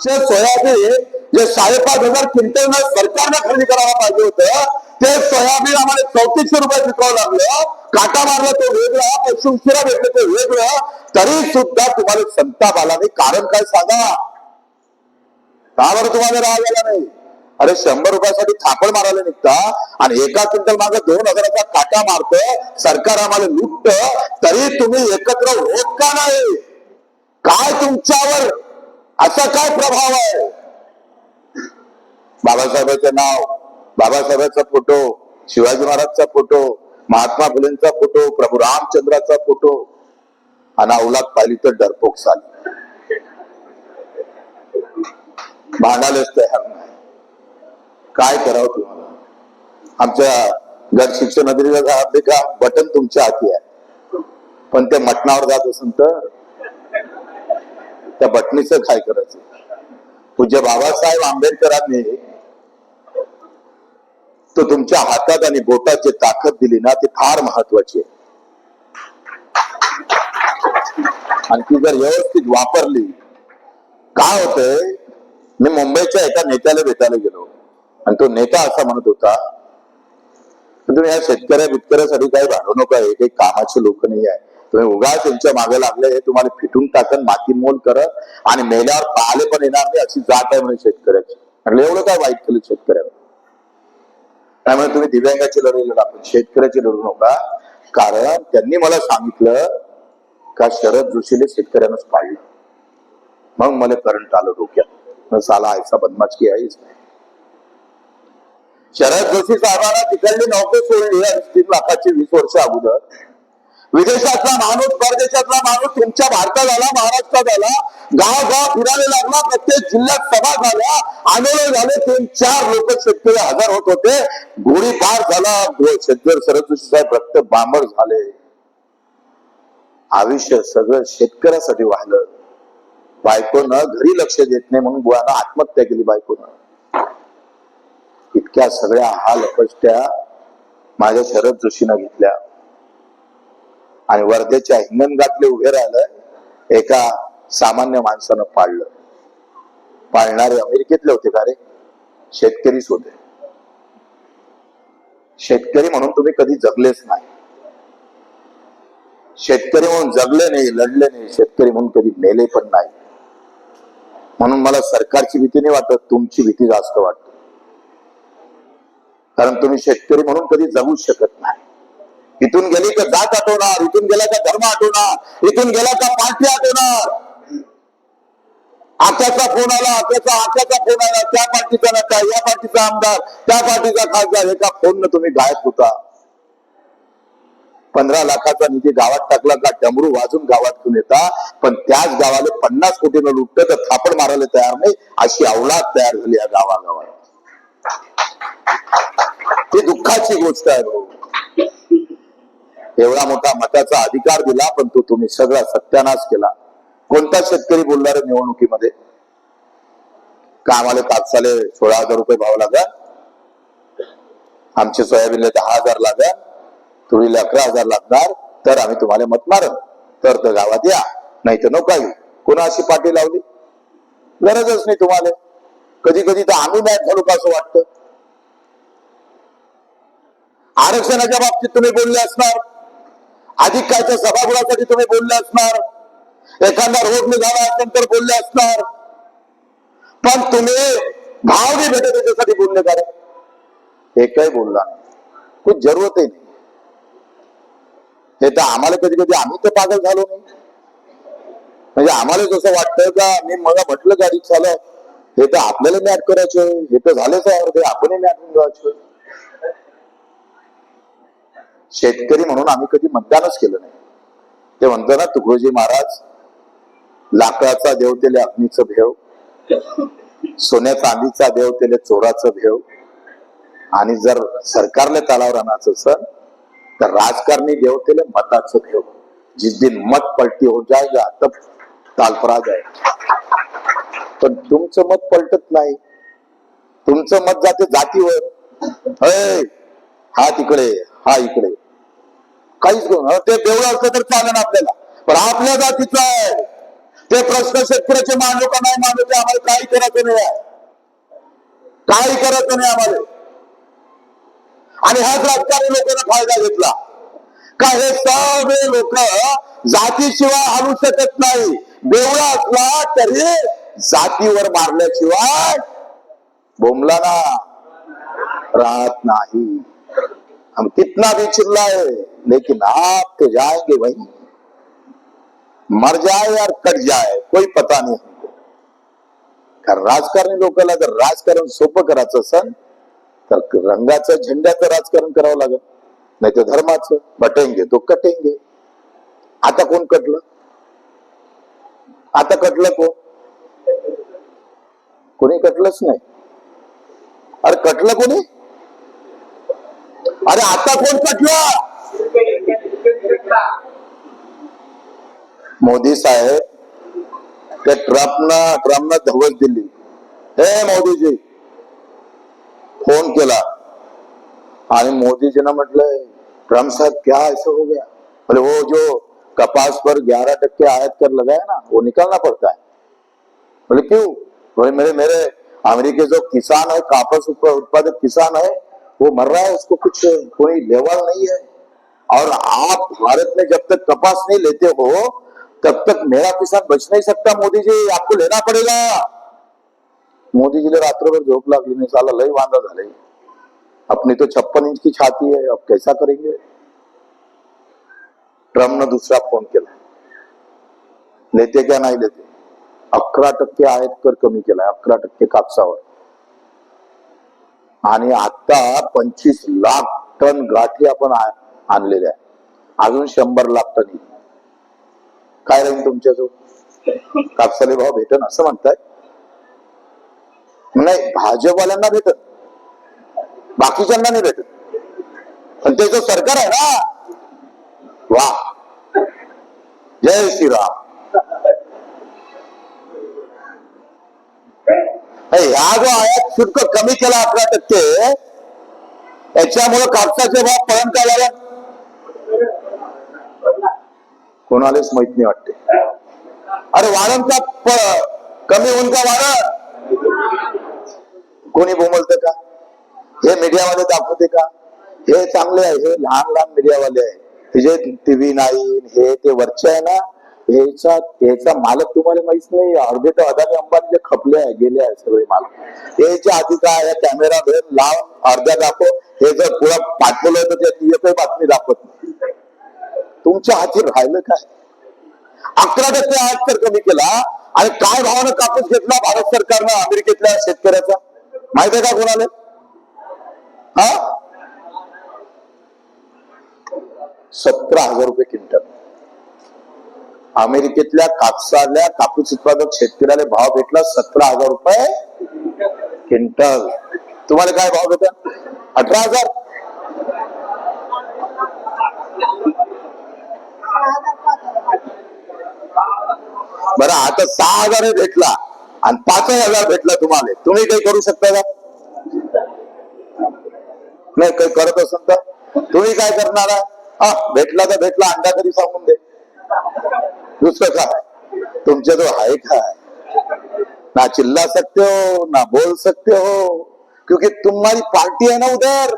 Soybean जे साडेपाच हजार क्विंटल सरकारनं खरेदी करायला पाहिजे होतं ते सोयाबीन आम्हाला चौतीसशे रुपयात विकावं लागलं. काटा मारला तो वेगळा पैसे उशिरा भेटलं ते वेगळं. तरी सुद्धा तुम्हाला संताप आला नाही. कारण काय सांगा? का बरं तुम्हाला राग आला नाही? अरे शंभर रुपयासाठी थापड मारायला निघता आणि एका क्विंटल मागे दोन हजाराचा काटा मारतोय सरकार आम्हाला लुटत तरी तुम्ही एकत्र होत का नाही? काय तुमच्यावर असा काय प्रभाव आहे? बाबासाहेबांचं नाव बाबासाहेबांचा फोटो शिवाजी महाराजचा फोटो महात्मा फुलेंचा फोटो प्रभू रामचंद्राचा फोटो आणि अवलाद पाहिली तर डरपोक झाली भांडायलाच तयार नाही. काय करावं तुम्हाला? आमच्या घर शिक्षण अधिकारी का बटन तुमच्या हाती आहे. पण ते मटणावर जात असेल तर त्या बटणीचं काय करायचं? पूज्य बाबासाहेब आंबेडकरांनी तो तुमच्या हातात आणि बोटात जे ताकद दिली ना ती फार महत्वाची आहे. आणि ती जर व्यवस्थित वापरली काय होतंय? मी मुंबईच्या एका नेत्याला भेटायला गेलो. आणि तो नेता असा म्हणत होता तुम्ही या शेतकऱ्या बितकऱ्यासाठी काही भाडू नका हे काही कामाचे लोक नाही आहे. तुम्ही उगाच त्यांच्या मागे लागले हे तुम्हाला फिटून टाकन माती मोल करत आणि मेल्यावर पाहिले पण येणार नाही अशी जात आहे म्हणे शेतकऱ्याची. म्हणजे एवढं काय वाईट केलं शेतकऱ्याला त्यामुळे तुम्ही दिव्यांगाची लढाई लढा पण शेतकऱ्याची लढू नका. कारण त्यांनी मला सांगितलं का शरद जोशीले शेतकऱ्यानंच पाळलं. मग मला करंट आलं डोक्यात. साला ऐसा बदमाश की आहेच शरद जोशी साहेबांना तिकडली नोकरी सोडली तीन लाखाची वीस वर्ष अगोदर विदेशातला माणूस परदेशातला माणूस तुमच्या भारतात आला महाराष्ट्रात आला गाव गाव फिरायला लागला. प्रत्येक जिल्ह्यात सभा झाल्या. आंदोलन झाले. तीन चार लोक शेतकरी हजर होत होते. गोळी पार झाला. शेतकरी शरद जोशी साहेब रक्त बांबर झाले. आयुष्य सगळं शेतकऱ्यासाठी वाहिलं. बायकोनं घरी लक्ष देत नाही म्हणून बुवानं आत्महत्या केली बायकोनं. इतक्या सगळ्या हाल अपष्ट्या माझ्या शरद जोशीनं घेतल्या. आणि वर्धेच्या हिंगणघाटले उभे राहिलं एका सामान्य माणसानं पाळलं. पाळणारे अमेरिकेतले होते का रे? शेतकरीच होते. शेतकरी म्हणून तुम्ही कधी जगलेच नाही. शेतकरी म्हणून जगले नाही लढले नाही शेतकरी म्हणून कधी मेले पण नाही. म्हणून मला सरकारची भीती नाही वाटत तुमची भीती जास्त वाटते. कारण तुम्ही शेतकरी म्हणून कधी जगूच शकत नाही. इथून गेली तर जात आठवणार इथून गेला का धर्म आठवणार इथून गेला का पाठी आठवणार? आत्याचा फोन आला आत्याचा आत्याचा फोन आला त्या पार्टीचा नेता या पार्टीचा आमदार त्या पार्टीचा खासदार एका फोन तुम्ही गायब होता. पंधरा लाखाचा निधी गावात टाकला का डमरू वाजून गावात घेऊन येता पण त्याच गावाला पन्नास कोटीनं लुटत तर थापड मारायला तयार नाही अशी अवलाद तयार झाली या गावागावात. ही दुःखाची गोष्ट आहे भाऊ. एवढा मोठा मताचा अधिकार दिला पण तो तुम्ही सगळा सत्यानाश केला. कोणता शेतकरी बोलणार निवडणुकीमध्ये? का आम्हाला कापसाले सोळा हजार रुपये भाव लागा. आमचे सोयाबीनला दहा हजार लागा. तुरीला अकरा हजार लागणार तर आम्ही तुम्हाला मत मारत तर तर गावात या नाही तर नका येऊ कोणा अशी पाठी लावली? गरजच नाही तुम्हाला. कधी कधी तर आम्ही मॅच झालो का असं वाटतं. आरक्षणाच्या बाबतीत तुम्ही बोलले असणार. अधिक तर सभागृहासाठी तुम्ही बोलले असणार. एखादा रोग निघाला असेल तर बोलले असणार. पण तुम्ही भाव नाही भेटत त्याच्यासाठी बोलले का हे काही बोलला खूप जरूरत आहे. हे तर आम्हाला कधी कधी आम्ही तर पागल झालो नाही. म्हणजे आम्हाला जसं वाटतं का मी मला म्हटलं गाडी झालं हे तर आपल्याला मॅट करायचं हे तर झालंच आहे. ते आपणही मॅट होऊन जायचं. शेतकरी म्हणून आम्ही कधी मतदानच केलं नाही. ते म्हणतो ना तुकडोजी महाराज लाकडाचा देव तेले अग्नीचं भेव सोन्या चांदीचा देव तेले चोराचं भेव. आणि जर सरकारला तालावर आणायचं सर तर राजकारणी देव तेले मताचं भेव. जिस दिन मत पलटी हो जाएगा तब तालपरा आहे पण तुमचं मत पलटत नाही. तुमचं मत जाते जातीवर. हा तिकडे हा इकडे. काहीच करू ते देवळं असलं तर चालेल आपल्याला. पण आपल्या जातीचं आहे. ते प्रश्न शेतकऱ्याचे मानू का नाही मानू ते आम्हाला काही करायचं नाही आहे. काही करायचं नाही आम्हाला. आणि ह्याच राजकारणी लोकांना फायदा घेतला. का हे सगळे लोक जातीशिवाय आणू शकत नाही. देवळा असला तरी जातीवर मारल्याशिवाय बोमला ना राहत नाही. हम कितना भी चिल्लाए लेकिन आप तो जाएंगे वहीं। मर जाए और कट जाए कोई पता नहीं कारण राजकारणी लोकांना जर राजकारण सोपं करायचं असेल तर रंगाचं झेंड्याचं राजकारण करावं लागेल। नाही तर धर्माचं बटेंगे तो कटेंगे। आता कोण कटलं? आता कटलं कोण? कोणी कटलंच नाही। अरे कटलं कोणी? अरे आता कोण कटलं? मोदी साहेब त्या ट्रम्पनं ट्रम्पनं धवल दिली. हे मोदीजी, फ़ोन केला. आणि ने म्हटलंय ट्रंप साहब, क्या ऐसा हो गया? बोले, वो जो कपास पर ग्यारह टक्के आयात कर लगाया ना, वो निकालना पड़ता है. बोले, क्यों? बोले, मेरे मेरे, अमेरिके जो किसान है, कापस उत्पादक किसान है, वो मर रहा है, उसको कुछ कोई लेवल नहीं है. और आप भारत में जब तक कपास नहीं लेते हो तब तक मेरा किसान बच नहीं सकता मोदी जी आपको लेना पड़ेगा। मोदीजीला रात्रभर झोप लागली नाही साला लय वांदा झाले अपनी तो छप्पन इंच की छाती है अब कैसा करेंगे? ट्रम्पनं दुसरा फोन केला लेते क्या नाही लेते? अकरा टक्के आयात कर कमी केलाय अकरा टक्के कापसावर हो। आणि आता पंचवीस लाख टन गाठी आपण आणलेले आणलेल्या आहे अजून शंभर लाख टन काय राहील तुमच्याजवळ? कापसाले भाव भेटन असं म्हणताय? नाही भाजपवाल्यांना भेटत बाकीच्यांना नाही भेटत. पण त्याचं सरकार आहे ना वा. जय श्रीराम. ह्या जो आयात शुल्क कमी केला अकरा टक्के याच्यामुळे कापसाचे भाव पळून काय कोणालाच माहीत नाही वाटते. अरे वारंचा कमी होऊन का वारा? कोणी बोमलत का? हे मीडियामध्ये दाखवते का? हे चांगले आहे हे लहान लहान मीडियावाले आहे. हे जे टीव्ही नाईन हे ते वरचे आहे ना याचा याचा मालक तुम्हाला माहीत नाही अर्धे तर अदानी अंबानी जे खपले आहे गेले आहे सगळे मालक. याच्या आधी काय या कॅमेरा धरून अर्ध्या दाखव. हे जर पुढं पाठवलं तर त्याची एकही बातमी दाखवत नाही. तुमच्या हाती राहिलं काय? अकरा टक्के आज तर कमी केला. आणि काय भावानं कापूस घेतला? भारत सरकारनं अमेरिकेतल्या शेतकऱ्याचा. माहिती आहे का कोणाला? हा? सतरा हजार रुपये क्विंटल. अमेरिकेतल्या कापसाल्या कापूस उत्पादक शेतकऱ्याला भाव भेटला सतरा हजार रुपये क्विंटल. तुम्हाला काय भाव भेटा अठरा हजार. बरं आता सहा हजार भेटला आणि पाच हजार भेटला तुम्हाला. तुम्ही काही करू शकता का? नाही काही करत असेल तर? तुम्ही काय करणार आहे? हा भेटला तर भेटला अंडा तरी सांगून दे. दुसरं काय तुमच्या जो आहे काय ना चिल्ला सकते हो ना बोल सकते हो. क्योंकि तुम्हारी पार्टी है ना उधर.